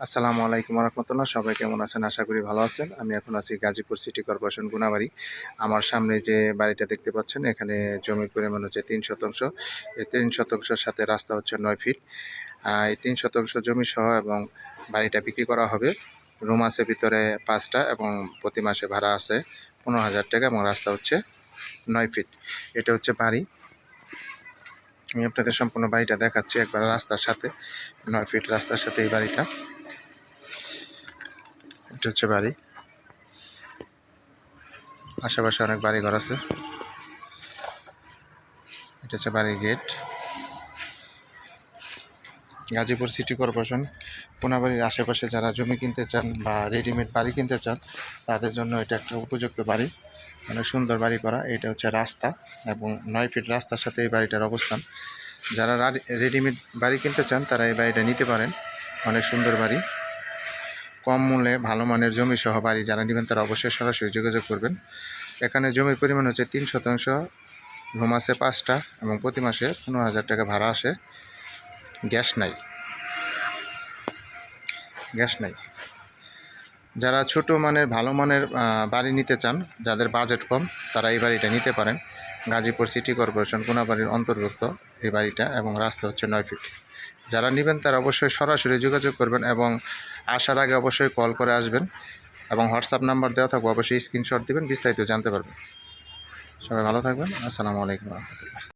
আসসালামু আলাইকুম রহমতুল্লাহ সবাই কেমন আছেন? আশা করি ভালো আছেন। আমি এখন আছি গাজীপুর সিটি কর্পোরেশন গুনাবাড়ি। আমার সামনে যে বাড়িটা দেখতে পাচ্ছেন, এখানে জমির পরিমাণ হচ্ছে তিন শতাংশ। এই তিন শতাংশের সাথে রাস্তা হচ্ছে নয় ফিট। এই তিন শতাংশ জমি সহ এবং বাড়িটা বিক্রি করা হবে। রুম আছে ভিতরে পাঁচটা এবং প্রতি মাসে ভাড়া আছে পনেরো হাজার টাকা এবং রাস্তা হচ্ছে নয় ফিট। এটা হচ্ছে বাড়ি। আমি আপনাদের সম্পূর্ণ বাড়িটা দেখাচ্ছি একবার রাস্তার সাথে, নয় ফিট রাস্তার সাথে এই বাড়িটা। এটা হচ্ছে বাড়ি। আশেপাশে অনেক বাড়ি ঘর আছে। এটা হচ্ছে বাড়ির গেট। গাজীপুর সিটি কর্পোরেশন কোনাবাড়ির আশেপাশে যারা জমি কিনতে চান বা রেডিমেড বাড়ি কিনতে চান, তাদের জন্য এটা একটা উপযুক্ত বাড়ি। অনেক সুন্দর বাড়ি করা। এটা হচ্ছে রাস্তা এবং নয় ফিট রাস্তার সাথে এই বাড়িটার অবস্থান। যারা রেডিমেড বাড়ি কিনতে চান, তারা এই বাড়িটা নিতে পারেন। অনেক সুন্দর বাড়ি। কম মূল্যে ভালো মানের জমি সহ বাড়ি যারা নেবেন তারা অবশ্যই সরাসরি যোগাযোগ করবেন। এখানে জমির পরিমাণ হচ্ছে তিন শতাংশ আছে পাঁচটা এবং প্রতি মাসে পনেরো হাজার টাকা ভাড়া আসে। গ্যাস নাই। গ্যাস নাই। যারা ছোট মানের, ভালো মানের বাড়ি নিতে চান, যাদের বাজেট কম, তারা এই বাড়িটা নিতে পারেন। গাজীপুর সিটি কর্পোরেশন কোনাবাড়ির অন্তর্ভুক্ত এই বাড়িটা এবং রাস্তা হচ্ছে নয় ফিট। যারা নেবেন তারা অবশ্যই সরাসরি যোগাযোগ করবেন এবং আসার আগে অবশ্যই কল করে আসবেন এবং হোয়াটসঅ্যাপ নাম্বার দেওয়া থাকবে, অবশ্যই স্ক্রিনশট দেবেন, বিস্তারিত জানতে পারবেন। সবাই ভালো থাকবেন। আসসালামু আলাইকুম রহমতুল্লাহ।